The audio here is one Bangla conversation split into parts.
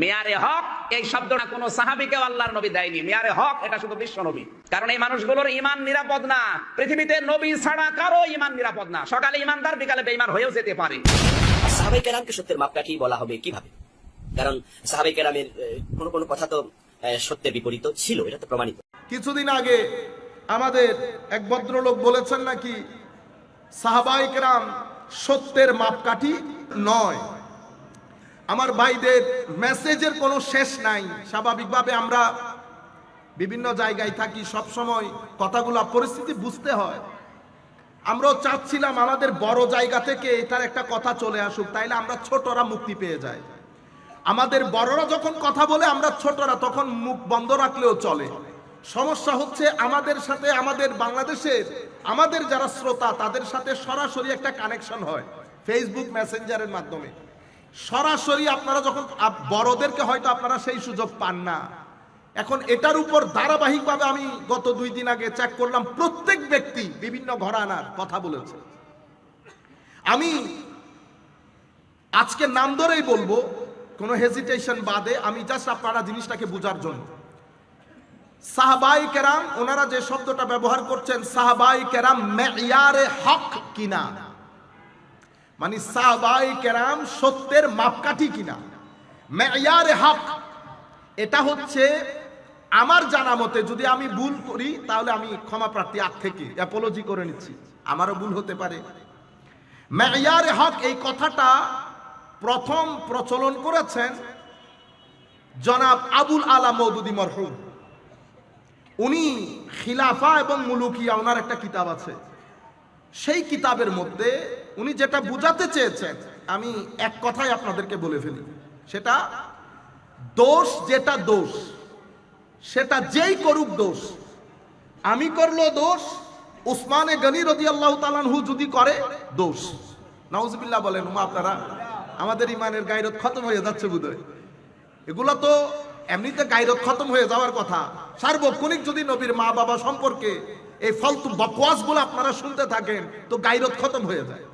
মেয়ারে হক এই শব্দটা কোন সাহাবিকেও আল্লাহর নবী দেয়নি। মেয়ারে হক এটা শুধু বিশ্ব নবী। কারণ এই মানুষগুলোর ইমান নিরাপদ না। পৃথিবীতে নবী ছাড়া কারও ইমান নিরাপদ না। সকালে ইমানদার বিকালে বেঈমান হয়েও যেতে পারে। সাহাবাই কেরামকে সত্যের মাপকাঠি বলা হবে কীভাবে? কারণ সাহাবাই কেরামের কোনো কোনো কথা তো সত্যের বিপরীত ছিল এটা তো প্রমাণিত। কিছুদিন আগে আমাদের এক ভদ্রলোক বলেছেন নাকি সাহাবাই কেরাম সত্যের মাপকাঠি নয়। আমার ভাইদের মেসেজের কোনো শেষ নাই। স্বাভাবিকভাবে আমরা বিভিন্ন জায়গায় থাকি সব সময় কথাগুলো, পরিস্থিতি বুঝতে হয়। আমরাও চাচ্ছিলাম আমাদের বড় জায়গা থেকে এটার একটা কথা চলে আসুক, তাইলে আমরা ছোটরা মুক্তি পেয়ে যাই। আমাদের বড়রা যখন কথা বলে, আমরা ছোটরা তখন মুখ বন্ধ রাখলেও চলে। সমস্যা হচ্ছে আমাদের সাথে, আমাদের বাংলাদেশের, আমাদের যারা শ্রোতা, তাদের সাথে সরাসরি একটা কানেকশন হয় ফেসবুক মেসেঞ্জারের মাধ্যমে। সরাসরি আপনারা যখন বড়দেরকে হয়তো আপনারা সেই সুযোগ পান না। এখন এটার উপর ধারাবাহিকভাবে আমি গত দুই দিন আগে চেক করলাম, প্রত্যেক ব্যক্তি বিভিন্ন ঘরানার কথা বলেছে। আমি আজকে নাম ধরেই বলব, কোনো হেজিটেশন বাদে আমি জাস্ট আপনারা জিনিসটাকে বোঝার জন্য। সাহাবাই কেরাম, ওনারা যে শব্দটা ব্যবহার করছেন, সাহাবাই কেরাম, মেয়ারে হক কিনা? মানে সাহাবাই কেরাম সত্যের মাপকাঠি কিনা? মেয়ারে হক। এটা হচ্ছে আমার জানা মতে, যদি আমি ভুল করি, তাহলে আমি ক্ষমা প্রার্থী আগ থেকে। অ্যাপোলজি করে নিচ্ছি। আমারও ভুল হতে পারে। মেয়ারে হক, এই কথাটা প্রথম প্রচলন করেছেন জনাব আবুল আলা মৌদুদি মরহুম। উনি খিলাফা এবং মুলুকিয়া, ওনার একটা কিতাব আছে। সেই কিতাবের মধ্যে উনি যেটা বুঝাতে চেয়েছেন, আমি এক কথাই আপনাদেরকে বলে ফেলি। সেটা, দোষ যেটা দোষ, সেটা যেই করুক দোষ। আমি করল দোষ, উসমানে গনি রদি আল্লাহ তালানহু যদি করে, দোষ। নাউজবিল্লাহ বলেন হুমা আপনারা, আমাদের ইমানের গাইরত খতম হয়ে যাচ্ছে বোধহয়। এগুলো তো এমনিতে গাইরত খতম হয়ে যাওয়ার কথা। সার্বক্ষণিক যদি নবীর মা বাবা সম্পর্কে এই ফালতু বকওয়াসগুলো আপনারা শুনতে থাকেন, তো গাইরত খতম হয়ে যায়।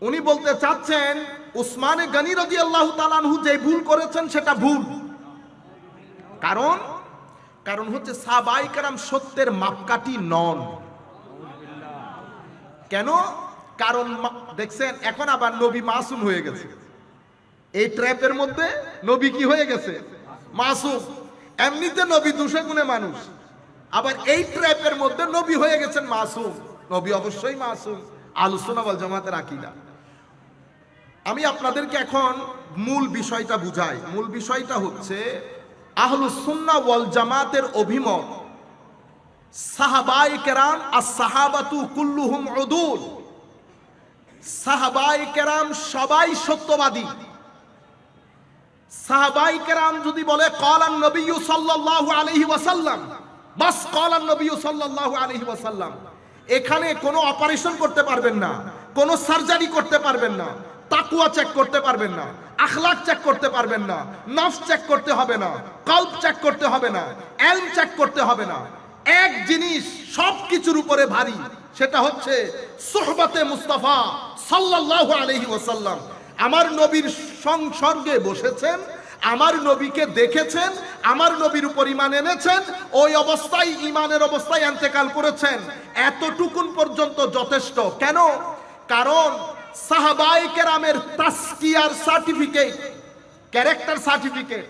উনি বলতে চাচ্ছেন, উসমানে গনি রদি আল্লাহ তালানহু যে ভুল করেছেন সেটা ভুল। কারণ? কারণ হচ্ছে সাবাই কারাম সত্যের মাপকাঠি নন। কেন? কারণ দেখছেন, এখন আবার নবী মাসুম হয়ে গেছে। এই ট্র্যাপের মধ্যে নবী কি হয়ে গেছে? মাসুম। এমনিতে নবী দুশো গুণে মানুষ। আবার এই ট্র্যাপের মধ্যে নবী হয়ে গেছেন মাসুম। নবী অবশ্যই মাসুম। আলোচনা বল জামাতের আকিদা। আমি আপনাদেরকে এখন মূল বিষয়টা বুঝাই। মূল বিষয়টা হচ্ছে, আহলু সুন্না ওয়াল জামাতের অভিমত। সাহাবাই কেরাম আর সাহাবাতু কুল্লুহুম উদুল। সাহাবাই কেরাম সবাই সত্যবাদী। সাহাবাই কেরাম যদি বলে, কলান নবী সাল্লাল্লাহু আলাইহি ওয়াসাল্লাম। বাস কলান নবী সাল্লাল্লাহু আলাইহি ওয়াসাল্লাম। এখানে কোনো অপারেশন করতে পারবেন না, কোনো সার্জারি করতে পারবেন না, তাকুয়া চেক করতে পারবেন না, আখলাক চেক করতে পারবেন না, নফস চেক করতে হবে না, কল্প চেক করতে হবে না, এলম চেক করতে হবে না। এক জিনিস সব কিছুর উপরে ভারী, সেটা হচ্ছে সোহবতে মুস্তাফা সাল্লাল্লাহু আলাইহি ওয়াসাল্লাম। আমার নবীর সংসর্গে বসেছেন আমার নবীকে দেখেছেন, আমার নবীর উপর ইমান এনেছেন, ওই অবস্থায় ইমানের অবস্থায় এন্তেকাল করেছেন। এতটুকুন পর্যন্ত যথেষ্ট। কেন? কারণ সাহাবাই কেরামের তাস্কিয়ার সার্টিফিকেট, ক্যারেক্টার সার্টিফিকেট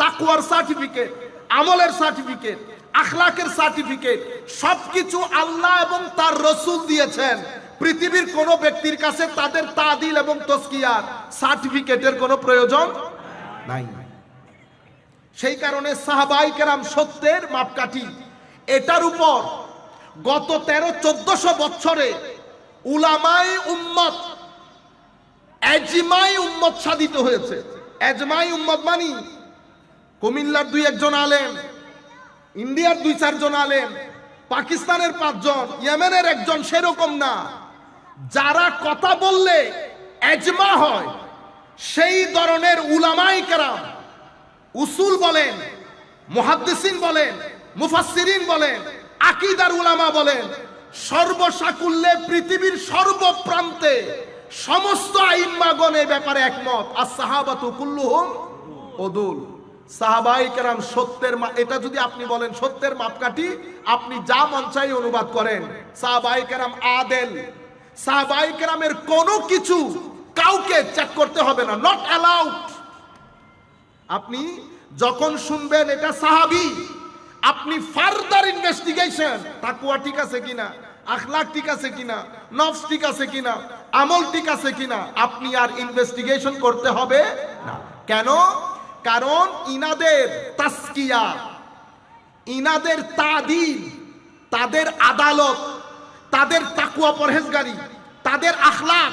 তাকুয়ার সার্টিফিকেট, আমলের সার্টিফিকেট, আখলাকের সার্টিফিকেট, সবকিছু আল্লাহ এবং তার রসুল দিয়েছেন। পৃথিবীর কোন ব্যক্তির কাছে তাদের তাদিল এবং তস্কিয়ার সার্টিফিকেটের কোনো প্রয়োজন নাই। সেই কারণে সাহাবাই কেরাম সত্যের মাপকাঠি। এটার উপর গত তেরো, চোদ্দশো বছরে উলামাই উম্মত এজমাই উম্মত সাধিত হয়েছে। এজমাই উম্মত মানি? কুমিল্লার দুই একজন আলেম, ইন্ডিয়ার দুই চারজন আলেম, পাকিস্তানের পাঁচজন, ইয়েমেনের একজন সেরকম না। যারা কথা বললে এজমা হয়, সেই ধরনের উলামাই কেরাম উসুল বলেন, মুহাদ্দিসিন বলেন, মুফাসসিরিন বলেন, আকিদার উলামা বলেন, সর্বসাকুল্যে পৃথিবীর সর্বপ্রান্তে সমস্ত আইম্মাগণ এই ব্যাপারে একমত। আর সাহাবাতু কুল্লুহুম ওদুল সাহাবাই কেরাম সত্যের এটা যদি আপনি বলেন সত্যের মাপকাঠি, আপনি যা মন চাই অনুবাদ করেন। সাহাবাই কেরাম আদেল। সাহাবাই কেরামের কোনো কিছু কাউকে চেক করতে হবে না। নট অ্যালাউড আপনি যখন শুনবেন এটা সাহাবি, আপনি ফার্দার ইনভেস্টিগেশন তাকুয়া ঠিক আছে কিনা, আখলাক ঠিক আছে কিনা, নফস ঠিক আছে কিনা, আমল ঠিক আছে কিনা, আপনি আর ইনভেস্টিগেশন করতে হবে না। কেন? কারণ ইনাদের তাস্কিয়া, ইনাদের তাদিল তাদের আদালত, তাদের তাকুয়া পরহেজগারি, তাদের আখলাক,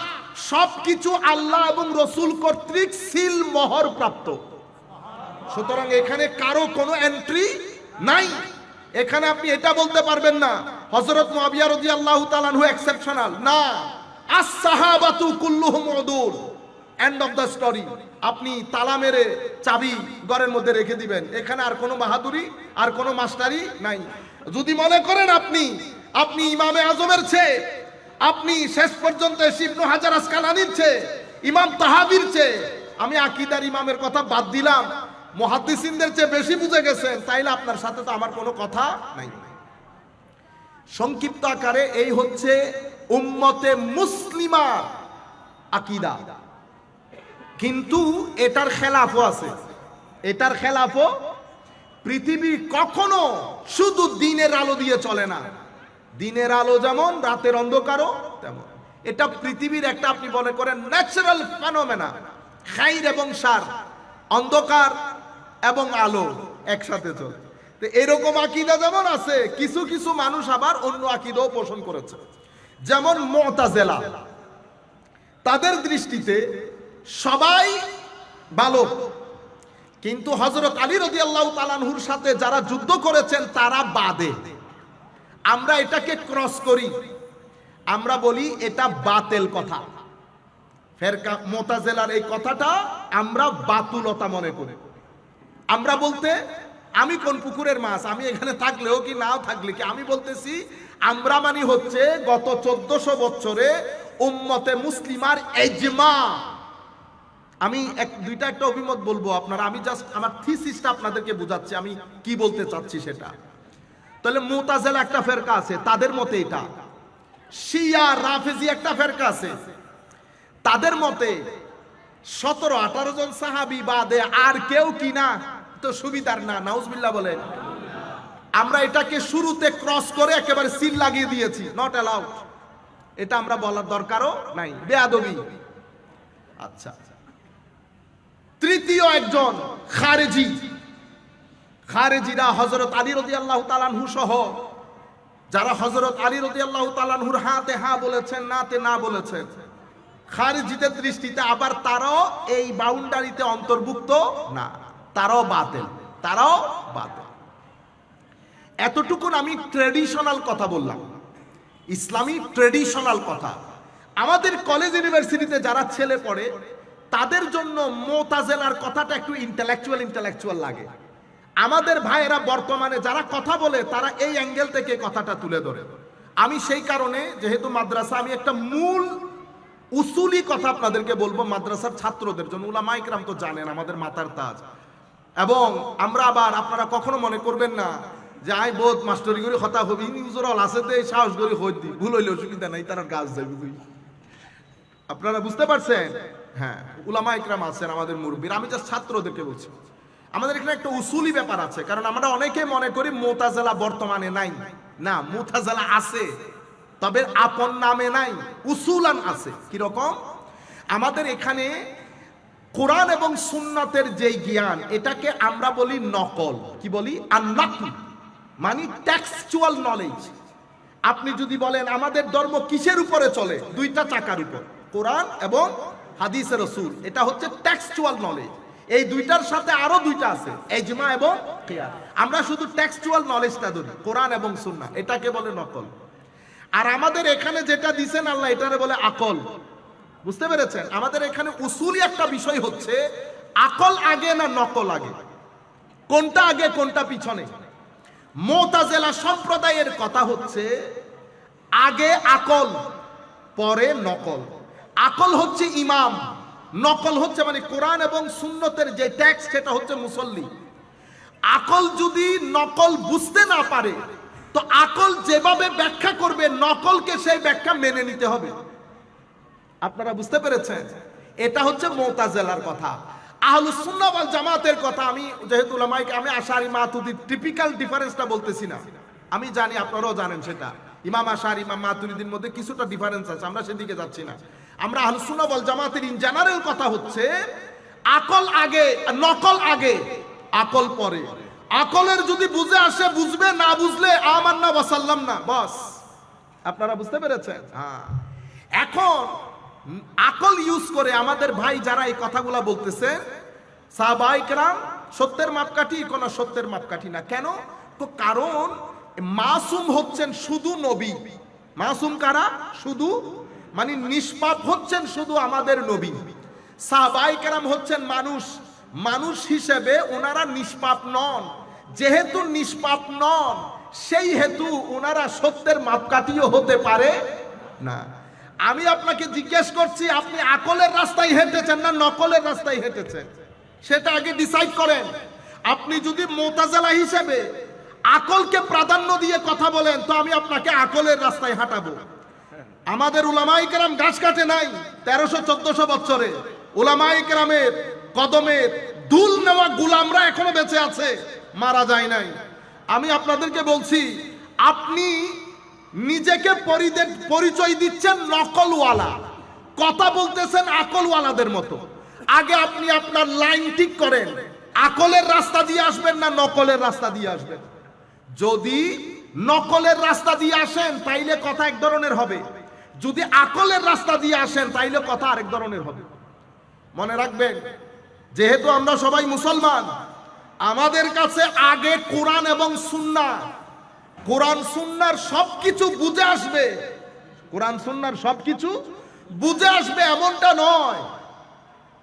সবকিছু আল্লাহ এবং রসুল কর্তৃক সিল মোহর প্রাপ্ত সুতরাং এখানে কারও কোনো এন্ট্রি নাই। এখানে আপনি এটা বলতে পারবেন না। হযরত মুআবিয়া রাদিয়াল্লাহু তাআলা হু এক্সেপশনাল না। আস-সাহাবাতু কুল্লুহুম উদুল এন্ড অফ দ্য স্টোরি আপনি তালা মেরে চাবি ঘরের মধ্যে রেখে দিবেন। এখানে আর কোনো বাহাদুরি, আর কোনো মাস্টারি নাই। যদি মনে করেন আপনি আপনি ইমামে আজমের চেয়ে, আপনি শেষ পর্যন্ত শিবনু হাজার আসকালানির চেয়ে, ইমাম তাহাবির চেয়ে, আমি আকিদার ইমামের কথা বাদ দিলাম। মহাদ্দিসিনদের চেয়ে বেশি বুঝে গেছেন, তাইলে আপনার সাথে তো আমার কোনো কথা নাই। সংক্ষিপ্ত আকারে এই হচ্ছে উম্মতে মুসলিমা আকিদা। কিন্তু এটার খেলাফও আছে। এটার খেলাফও পৃথিবী কখনো শুধু দিনের আলো দিয়ে চলে না। দিনের আলো যেমন, রাতের অন্ধকারও তেমন। এটা পৃথিবীর একটা, আপনি মনে করেন ন্যাচারাল ফেনোমেনা খাইর এবং সার। অন্ধকার এবং আলো একসাথে চলে। তো এরকম আকিদা যেমন আছে, কিছু কিছু মানুষ আবার অন্য আকিদাও পোষণ করেছে। যেমন মতাজেলা, তাদের দৃষ্টিতে সবাই ভালো। কিন্তু হজরত আলী রদি আল্লাহ তালানহুর সাথে যারা যুদ্ধ করেছেন, তারা বাদে। আমরা এটাকে ক্রস করি। আমরা বলি এটা বাতেল কথা। ফেরকা, মোতাজেলার এই কথাটা আমরা বাতুলতা মনে করি। আমরা বলতে, আমি কোন পুকুরের মাছ, আমি এখানে থাকলেও কি নাও থাকলে কি? আমি বলতেছি, আমরা মানে হচ্ছে গত চোদ্দশো বছরে উম্মতে মুসলিমার এজমা আমি এক, দুইটা একটা অভিমত বলব আপনারা, আমি জাস্ট আমার থিসিসটা আপনাদেরকে বোঝাচ্ছি, আমি কি বলতে চাচ্ছি সেটা। তাহলে মোতাজেলা একটা ফেরকা আছে, তাদের মতে এটা। শিয়া, রাফেজি একটা ফেরকা আছে। তাদের মতে সতেরো আঠারো জন সাহাবি বাদে আর কেউ কিনা তো সুবিধার না, নাউজবিল্লাহ বলেন আমরা এটাকে শুরুতে ক্রস করে একেবারে সিল লাগিয়ে দিয়েছি। নট অ্যালাউড এটা আমরা বলার দরকারও নাই। বেয়াদবি। আচ্ছা। তৃতীয় একজন, খারেজি। খারেজিরা হজরত আলী রদি আল্লাহ তালানহু সহ, যারা হজরত আলী রদি আল্লাহ তালানহুর হাতে হা বলেছেন, নাতে না বলেছেন, খারিজিদের দৃষ্টিতে আবার তারাও এই বাউন্ডারিতে অন্তর্ভুক্ত না। তারাও বাতিল তারাও বাতিল। এতটুকুন আমি ট্রেডিশনাল কথা বললাম। ইসলামী ট্রেডিশনাল কথা। আমাদের কলেজ ইউনিভার্সিটিতে যারা ছেলে পড়ে, তাদের জন্য মোতাজেলার কথাটা একটু ইন্টেলেকচুয়াল ইন্টেলেকচুয়াল লাগে। আমাদের ভাইয়েরা বর্তমানে যারা কথা বলে, তারা এই অ্যাঙ্গেল থেকে কথাটা তুলে ধরে। আমি সেই কারণে, যেহেতু মাদ্রাসা, আমি একটা মূল, উসুলি কথা আপনাদেরকে বলব মাদ্রাসার ছাত্রদের জন্য। উলামা ইকরাম তো জানেন, আমাদের মাতার তাজ। এবং আমরা আবার আপনারা কখনো মনে করবেন না যে আই বোধ মাস্টারি করে কথা হবি নিউজের অল আছে তো সাহস করে হই দি। ভুল হইলে অসুবিধা নাই, তারা গাছ যাবে আপনারা বুঝতে পারছেন? হ্যাঁ উলামা ইকরাম আছেন আমাদের মুরব্বীর, আমি জাস্ট ছাত্রদেরকে বলছি। আমাদের এখানে একটা উসুলি ব্যাপার আছে, কারণ আমরা অনেকে মনে করি মোতাজেলা বর্তমানে নাই। না, মোতাজেলা আছে, তবে আপন নামে নাই, উসুলান আছে। কীরকম? আমাদের এখানে কোরআন এবং সুন্নাতের যেই জ্ঞান, এটাকে আমরা বলি নকল। কি বলি? মানে টেক্সচুয়াল নলেজ আপনি যদি বলেন, আমাদের ধর্ম কিসের উপরে চলে? দুইটা চাকার উপর। কোরআন এবং হাদিসের রসুল। এটা হচ্ছে টেক্সচুয়াল নলেজ এই দুইটার সাথে আরও দুইটা আছে, এজমা এবং আমরা শুধু টেক্সচুয়াল নলেজটা ধরি, কোরআন এবং সুন্না এটাকে বলে নকল। আর আমাদের এখানে যেটা দিছেন আল্লাহ, এটারে বলে আকল। বুঝতে পেরেছেন? আমাদের এখানে উসুলি একটা বিষয় হচ্ছে, আকল আগে না নকল আগে? কোনটা আগে, কোনটা পিছনে? মোতাজেলা সম্প্রদায়ের কথা হচ্ছে, আগে আকল, পরে নকল। আকল হচ্ছে ইমাম, নকল হচ্ছে মানে কোরআন এবং সুন্নতের যে ট্যাক্স সেটা হচ্ছে মুসল্লি। আকল যদি নকল বুঝতে না পারে, তো আকল যেভাবে ব্যাখ্যা করবে, নকলকে সেই ব্যাখ্যা মেনে নিতে হবে। আপনারা বুঝতে পেরেছেন? এটা হচ্ছে মোতাজেলার কথা। আহলুস সুন্নাহ ওয়াল জামাতের কথা আমি যেহেতু আমি আশারি মাতুদি টিপিক্যাল ডিফারেন্সটা বলতেছি না। আমি জানি, আপনারাও জানেন সেটা। ইমাম আশার, ইমাম মাতুরিদির মধ্যে কিছুটা ডিফারেন্স আছে, আমরা সেদিকে যাচ্ছি না। আমরা আহলুস সুন্নাহ ওয়াল জামাতের ইন জেনারেল কথা হচ্ছে, আকল আগে, নকল আগে, আকল পরে। আকলের যদি বুঝে আসে, বুঝবে, না বুঝলে আমান্না ওয়াসাল্লাম না বস। আপনারা বুঝতে পেরেছেন? হ্যাঁ। এখন আকল ইউজ করে আমাদের ভাই যারা এই কথাগুলা বলতেছেন সাহবাইকরাম, সত্যের মাপকাঠি, কোন সত্যের মাপকাঠি না। কেন? তো কারণ মাসুম হচ্ছেন শুধু নবী। মাসুম কারা? শুধু মানে নিষ্পাপ হচ্ছেন শুধু আমাদের নবী। সাহবাইকরাম হচ্ছেন মানুষ। মানুষ হিসেবে ওনারা নিষ্পাপ নন। যেহেতু নিষ্পাপ নন, সেই হেতু ওনারা সত্যের মাপকাঠিও হতে পারে না। আমি আপনাকে জিজ্ঞেস করছি, আপনি আকলের রাস্তায় হেঁটেছেন না নকলের রাস্তায় হেঁটেছেন? সেটা আগে ডিসাইড করেন। আপনি যদি মোতাজেলা হিসেবে আকলকে প্রাধান্য দিয়ে কথা বলেন, তো আমি আপনাকে আকলের রাস্তায় হাঁটাবো। আমাদের উলামাই কেরাম গাছ কাটে নাই তেরোশো, চোদ্দশো বছরে উলামাই কেরামের কদমের দুল নেওয়া গুলামরা এখনও বেঁচে আছে, মারা যায় নাই। আমি আপনাদেরকে বলছি, আপনি নিজেকে পরিচয় দিচ্ছেন নকলওয়ালা। কথা বলতেছেন আকলওয়ালাদের মতো। আগে আপনি আপনার লাইন ঠিক করেন। আকলের রাস্তা দিয়ে আসবেন না নকলের রাস্তা দিয়ে আসবেন। যদি নকলের রাস্তা দিয়ে আসেন, তাইলে কথা এক ধরনের হবে। যদি আকলের রাস্তা দিয়ে আসেন, তাইলে কথা আরেক ধরনের হবে। মনে রাখবেন, যেহেতু আমরা সবাই মুসলমান, আমাদের কাছে আগে কোরআন এবং সুন্না কোরআন সুন্নার সবকিছু বুঝে আসবে। কোরআন সুন্নার সবকিছু বুঝে আসবে এমনটা নয়।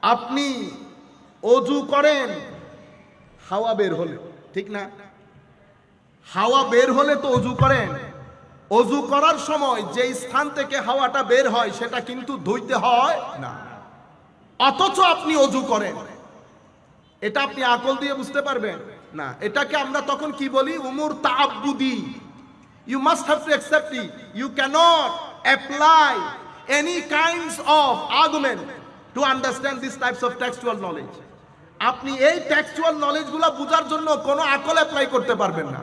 আপনি অজু করেন, হাওয়া বের হলে, ঠিক না? হাওয়া বের হলে তো অজু করেন। অজু করার সময় যে স্থান থেকে হাওয়াটা বের হয়, সেটা কিন্তু ধুইতে হয় না। অথচ আপনি অজু করেন। এটা আপনি আকল দিয়ে বুঝতে পারবেন। না, এটাকে আমরা তখন কি বলি? উমুর তাআব্বুদি you must have to accept it you can't apply any kinds of argument to understand this types of textual knowledge আপনি এই টেক্সচুয়াল নলেজগুলো বোঝার জন্য কোনো আকল অ্যাপ্লাই করতে পারবেন না।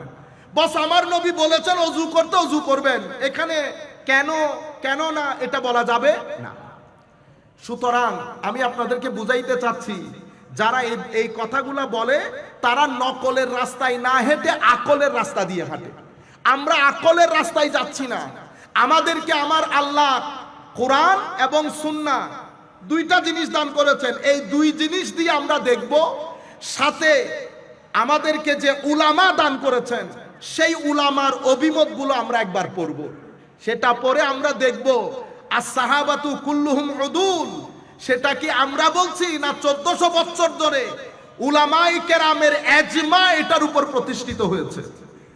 বস, আমার নবী বলেছেন, অজু করতে অজু করবেন। এখানে কেন কেন না এটা বলা যাবে? না। সুতরাং আমি আপনাদেরকে বুঝাইতে চাচ্ছি যারা এই কথাগুলা বলে, তারা নকলের রাস্তায় না হেঁটে আকলের রাস্তা দিয়ে হাঁটে। আমরা আকলের রাস্তায় যাচ্ছি না। আমাদেরকে আমার আল্লাহ কোরআন এবং সুন্না দুইটা জিনিস দান করেছেন। এই দুই জিনিস দিয়ে আমরা দেখব, সাথে আমাদেরকে যে উলামা দান করেছেন, সেই উলামার অভিমতগুলো আমরা একবার পড়ব। সেটা পরে আমরা দেখব আর সাহাবাতু কুল্লুহুম উদুল সেটা কি আমরা বলছি না চোদ্দশো বছর ধরে উলামাই কেরামের এজমা এটার উপর প্রতিষ্ঠিত হয়েছে?